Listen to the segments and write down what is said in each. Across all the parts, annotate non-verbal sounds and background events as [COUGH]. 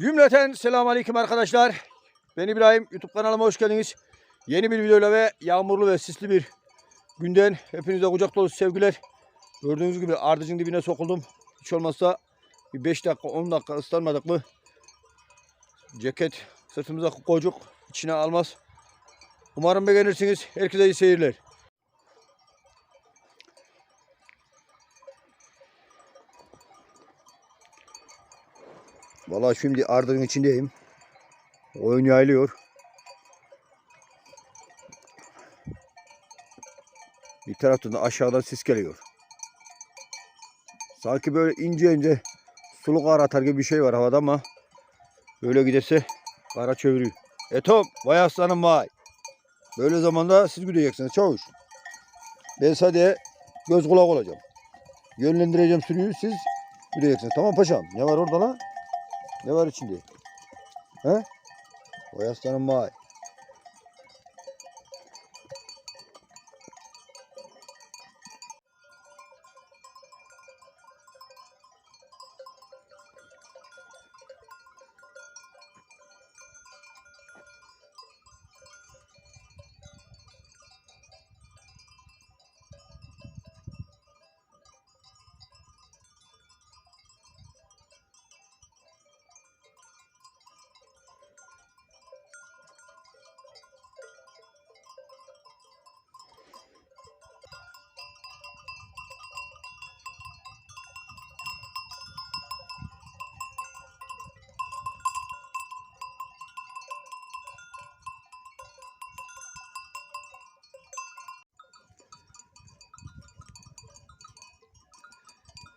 Cümleten selamun aleyküm arkadaşlar. Ben İbrahim. YouTube kanalıma hoş geldiniz. Yeni bir videoyla ve yağmurlu ve sisli bir günden hepinize kucak dolusu sevgiler. Gördüğünüz gibi ardıcın dibine sokuldum. Hiç olmazsa bir 5 dakika 10 dakika ıslanmadık mı ceket sırtımıza koyduk içine almaz. Umarım beğenirsiniz. Herkese iyi seyirler. Vallahi şimdi ardının içindeyim. Oyun yayılıyor. Bir taraftan da aşağıdan sis geliyor. Sanki böyle ince ince sulu kar atar gibi bir şey var havada ama böyle giderse kara çeviriyor. Etom, vay aslanım vay. Böyle zamanda siz gideceksiniz çavuş. Ben sadece göz kulak olacağım. Yönlendireceğim sürüyü siz gideceksiniz. Tamam paşam. Ne var orada lan? Ne var içinde? He? Vay aslanım vay.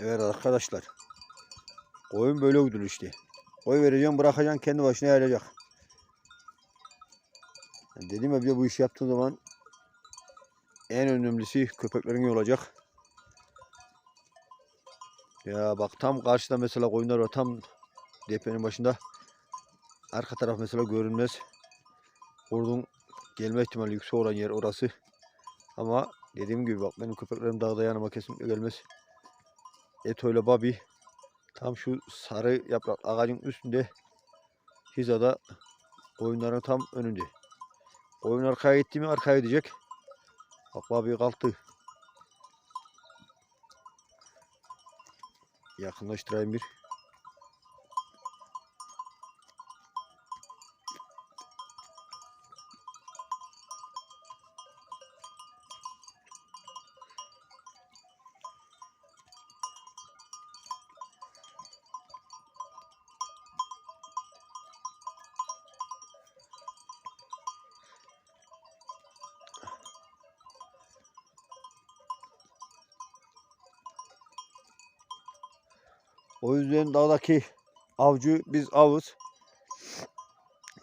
Evet arkadaşlar. Koyun böyle uydurur işte. Koy vereceğim bırakacaksın kendi başına yayılacak. Yani dedim ya bir bu işi yaptığın zaman en önemlisi köpeklerin olacak. Ya bak tam karşıda mesela koyunlar var tam depenin başında. Arka taraf mesela görünmez. Kurdun gelme ihtimali yüksek olan yer orası. Ama dediğim gibi bak benim köpeklerim dağda yanıma kesinlikle gelmez. Eto ile Babi tam şu sarı yaprak ağacın üstünde hizada koyunların tam önünde. Koyun arkaya gitti mi arkaya gidecek. Bak Babi kalktı. Yakınlaştırayım bir. O yüzden dağdaki avcı biz avız.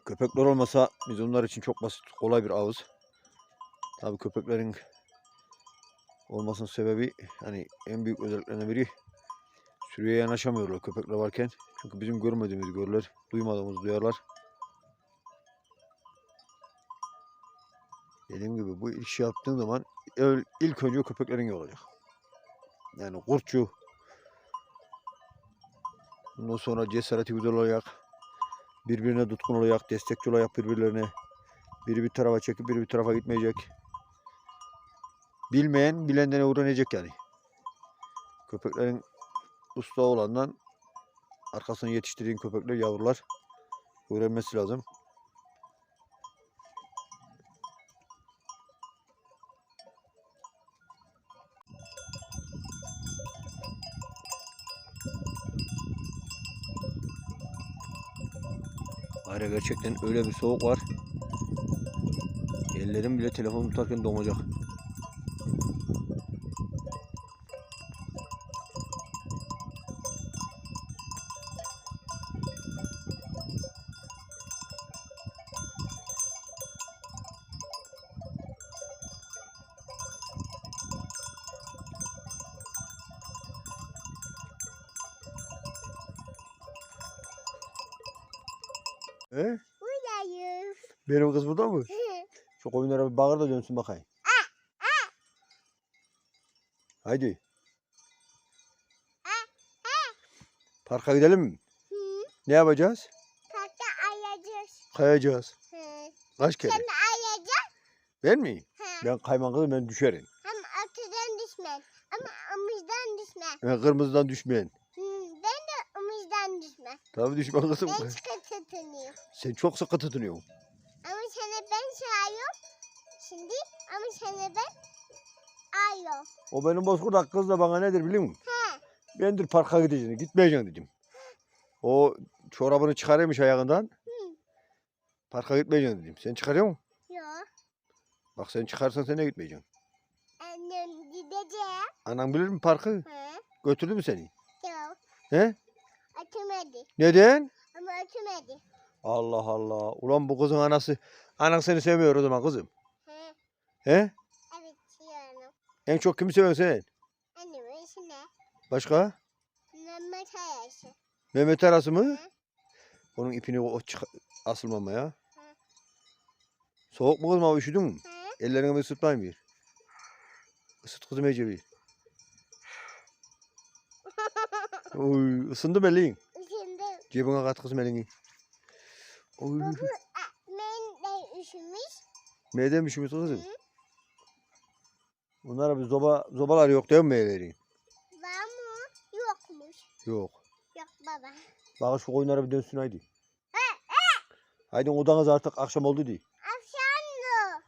Köpekler olmasa biz onlar için çok basit, kolay bir avız. Tabii köpeklerin olmasının sebebi hani en büyük özelliklerinden biri sürüye yanaşamıyorlar köpekler varken. Çünkü bizim görmediğimiz görürler, duymadığımız duyarlar. Dediğim gibi bu işi yaptığın zaman ilk önce köpeklerin iyi olacak. Yani kurtçu, Ondan sonra cesareti güzel olacak. Birbirine tutkun olacak, destekçi olacak birbirlerine. Biri bir tarafa çekip biri bir tarafa gitmeyecek. Bilmeyen bilenden öğrenecek yani. Köpeklerin usta olandan arkasını yetiştirdiğin köpekler yavrular öğrenmesi lazım. Var gerçekten öyle bir soğuk var. Ellerim bile telefonu tutarken donacak. He? Buradayız. Benim kız burada mı? Şu koyunlara bir bağır da dönsün bakayım. Haydi. Parka gidelim mi? Hı. Ne yapacağız? Kayacağız. Hı. Kaç kere? Sen ayacak. Ben mi? Hı. Ben kayman kızım ben düşerim. Ama atıdan düşmen. Ama omuzdan düşmen. Ben kırmızıdan düşmeyen. Hı. Ben de omuzdan düşmen. Tabii düşman kızım. Ben tutunuyor. Sen çok sıkı tutunuyorsun. Ama sana ben çağırıyorum. Şimdi ama sana ben ayıyorum. O benim bozkurt kız da bana nedir biliyor musun? He. Ben dur parka gideceğim. Gitmeyeceğim dedim. O çorabını çıkarıyormuş ayağından. Hı. Parka gitmeyeceğim dedim. Sen çıkarıyor musun? Yok. Bak sen çıkarsan sen de gitmeyeceksin. Annem gideceğim. Anan bilir mi parkı? He. Götürdü mü seni? Yok. He? Atamadı. Neden? Ama atamadı. Allah Allah. Ulan bu kızın anası. Anan seni sevmiyor o zaman kızım. He. He? Evet. En çok kimi seviyorsun sen? Annemin işine. Başka? Mehmet Hayası. Mehmet Arası mı? Hı. Onun ipini o asılmama ya. Hı. Soğuk mu kızım abi üşüdün mü? He. Ellerini ısıtmayın bir. Isıt kızım iyice bir. [LAUGHS] Oy ısındı mı elin? Şimdi Cebine kat kızım elini. Oy. baba ben de üşümüş. Meydemişimiz kızım. Hı. Bunlara bir zoba, zobalar yok değil mi meyveleri? Var mı? Yokmuş. Yok. Yok baba. Bak şu koyunlara bir dönsün haydi. Haydi odanız artık akşam oldu diye. Akşamdı.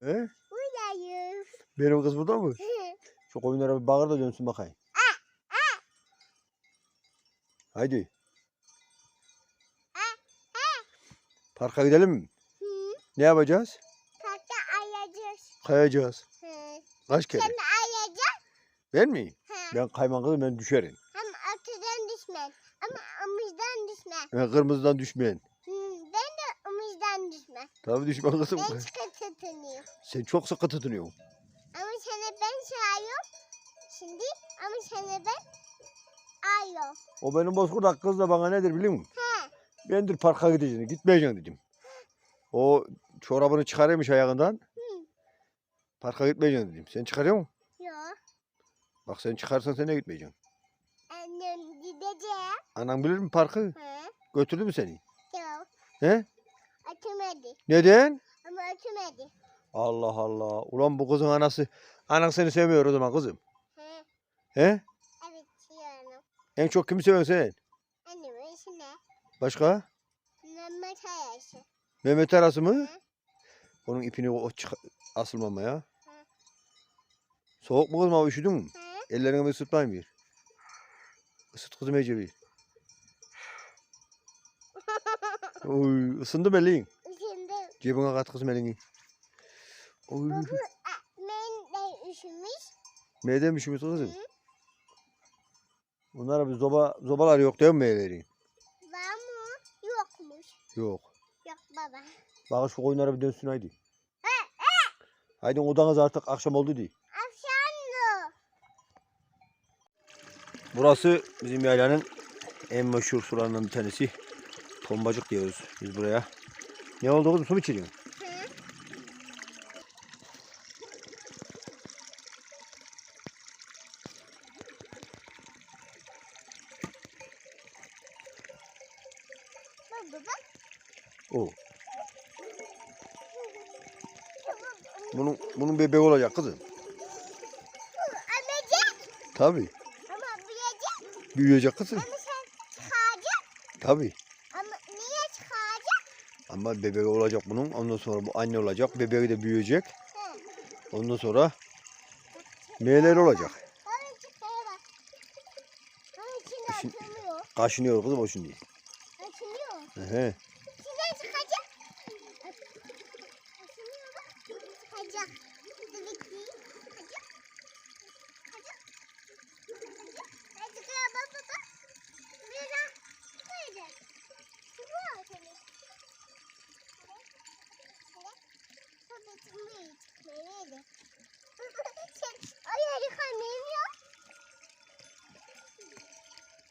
He? Buradayız. Benim kız burada mı? Şu koyunlara bir bağır da dönsün bakayım. Haydi. Parka gidelim mi? Hı. Ne yapacağız? Parkta ayacağız. Kayacağız. Hı. Kaç kere? Sen de ayacak. Ben mi? He. Ben kayman kızım ben düşerim. Ama atıdan düşmen. Ama omuzdan düşmen. Ben kırmızıdan düşmeyen. Hı. Ben de omuzdan düşmen. Tabii düşman kızım. Ben çıkı tutunuyor. Sen çok sıkı tutunuyorsun. Ama sana ben çağırıyorum. Şimdi ama sana ben ayıyorum. O benim bozkurt kız da bana nedir biliyor musun? He. Ben dur parka gideceğim. Gitmeyeceğim dedim. O çorabını çıkarıyormuş ayağından. Hı. Parka gitmeyeceğim dedim. Sen çıkarıyor musun? Yok. Bak sen çıkarsan sen de gitmeyeceksin. Annem gideceğim. Anan bilir mi parkı? He. Götürdü mü seni? Yok. He? Atamadı. Neden? Ama atamadı. Allah Allah. Ulan bu kızın anası. Anan seni sevmiyor o zaman kızım. He. He? Evet yiyorum. En çok kimi seviyorsun sen? Başka? Mehmet Hayası. Mehmet Arası mı? Hı. Onun ipini o çık asılmama ya. Soğuk mu kızım abi üşüdün mü? He. Ellerini ısıtmayın bir. Isıt kızım iyice bir. [LAUGHS] Oy ısındı mı elin? Şimdi Cebine kat kızım elini. Oy. baba ben de üşümüş. Meydemişimiz kızım. Hı. Bunlara bir zoba, zobalar yok değil mi meyveleri? Yok. Yok baba. Bak şu koyunlara bir dönsün haydi. Haydi odanız artık akşam oldu diye. Akşamdı. Burası bizim yaylanın en meşhur sularından bir tanesi. Tombacık diyoruz biz buraya. Ne oldu kızım su mu içiriyorsun? Hı. Baba bak. O. Bunun, bunun bebeği olacak kızım. Amacak. Tabi. Ama büyüyecek. Büyüyecek kızım. Ama sen çıkacak. Tabi. Ama niye çıkacak? Ama bebeği olacak bunun. Ondan sonra bu anne olacak. Bebeği de büyüyecek. Hı. Ondan sonra meyveler olacak. Kaşınıyor kızım o şimdi. Açılıyor. Ehe. İçinden çıkacak. Açılıyor bak. Çıkacak. Dedik ki çıkacak. Çıkacak. Çıkacak. Ben çıkıyor bak bak bak. Biraz çıkacak. Çıkıyor seni. Burada çıkmıyor. Çıkmıyor. Sen oraya çıkamıyorum ya.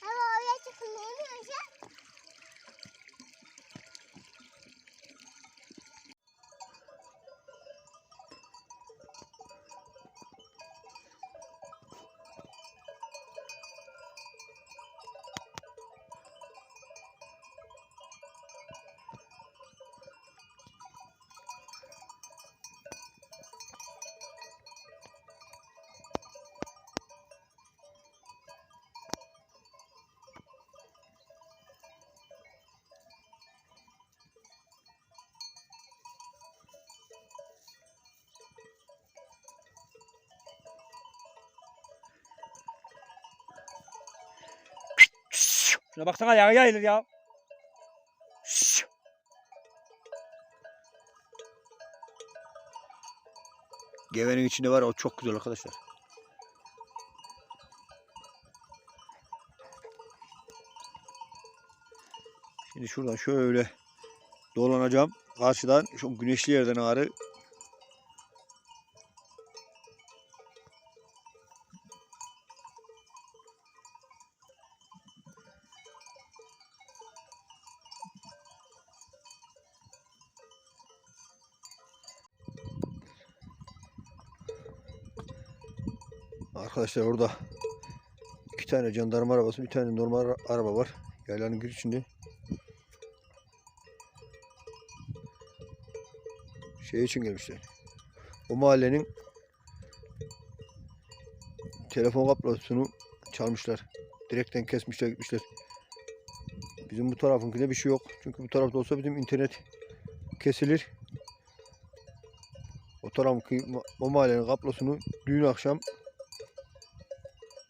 Ama oraya çıkamıyorum sen. Şuna baksana yağı yayılır ya. Şşş. Gevenin içinde var o çok güzel arkadaşlar. Şimdi şuradan şöyle dolanacağım. Karşıdan şu güneşli yerden ağrı Arkadaşlar orada iki tane jandarma arabası, bir tane normal ara- araba var. Yaylanın girişinde. Şey için gelmişler. O mahallenin telefon kablosunu çalmışlar. Direkten kesmişler gitmişler. Bizim bu tarafınkinde bir şey yok. Çünkü bu tarafta olsa bizim internet kesilir. O tarafki o mahallenin kablosunu dün akşam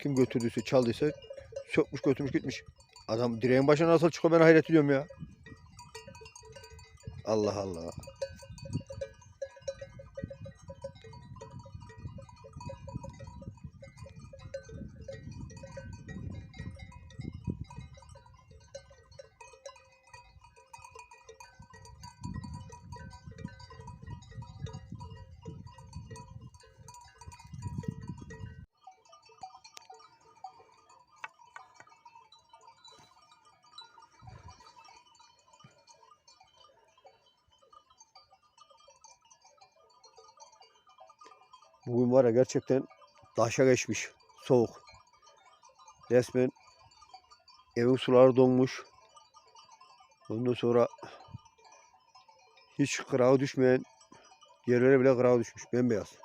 kim götürdüyse çaldıysa sökmüş götürmüş gitmiş. Adam direğin başına nasıl çıkıyor ben hayret ediyorum ya. Allah Allah. Bugün var ya gerçekten taşa geçmiş. Soğuk. Resmen evin suları donmuş. Ondan sonra hiç kırağı düşmeyen yerlere bile kırağı düşmüş. Bembeyaz.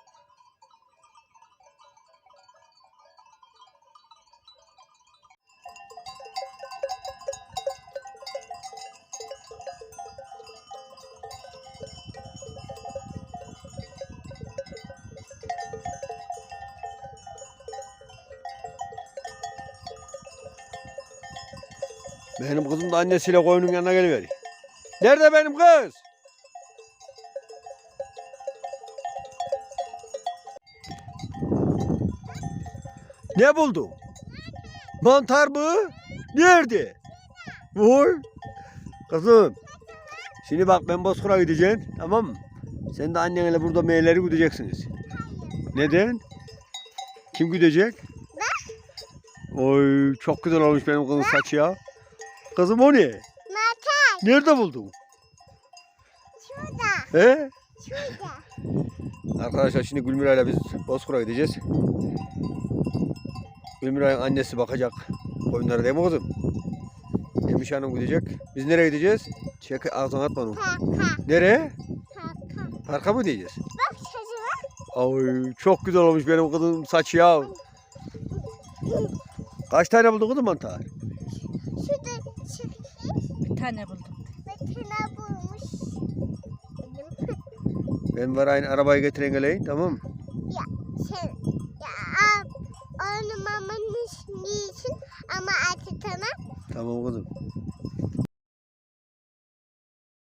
Benim kızım da annesiyle koyunun yanına geliveriyor. Nerede benim kız? Ne buldun? Mantar mı? Nerede? Vur. Kızım. Şimdi bak ben Bozkır'a gideceğim. Tamam mı? Sen de annenle burada meyleri gideceksiniz. Neden? Kim gidecek? Oy çok güzel olmuş benim kızın saçı ya. Kızım o ne? Makas Nerede buldun? şurada. He? Şurada. Arkadaşlar şimdi Gülmiray'la biz Bozkır'a gideceğiz. Gülmiray'ın annesi bakacak koyunlara değil mi kızım? Emiş Hanım gidecek. Biz nereye gideceğiz? Çek ağzına atma onu. Kaka. Nereye? Kaka. Parka mı gideceğiz? Bak çocuğa. Ay çok güzel olmuş benim kızın saçı ya. Kaç tane buldun kızım mantar? Bir tane buldum. Tane bulmuş. Ben var aynı arabayı getiren geleyim tamam mı? Ya sen. Ya al. Onu mamanın için ama artık tamam. Tamam kızım.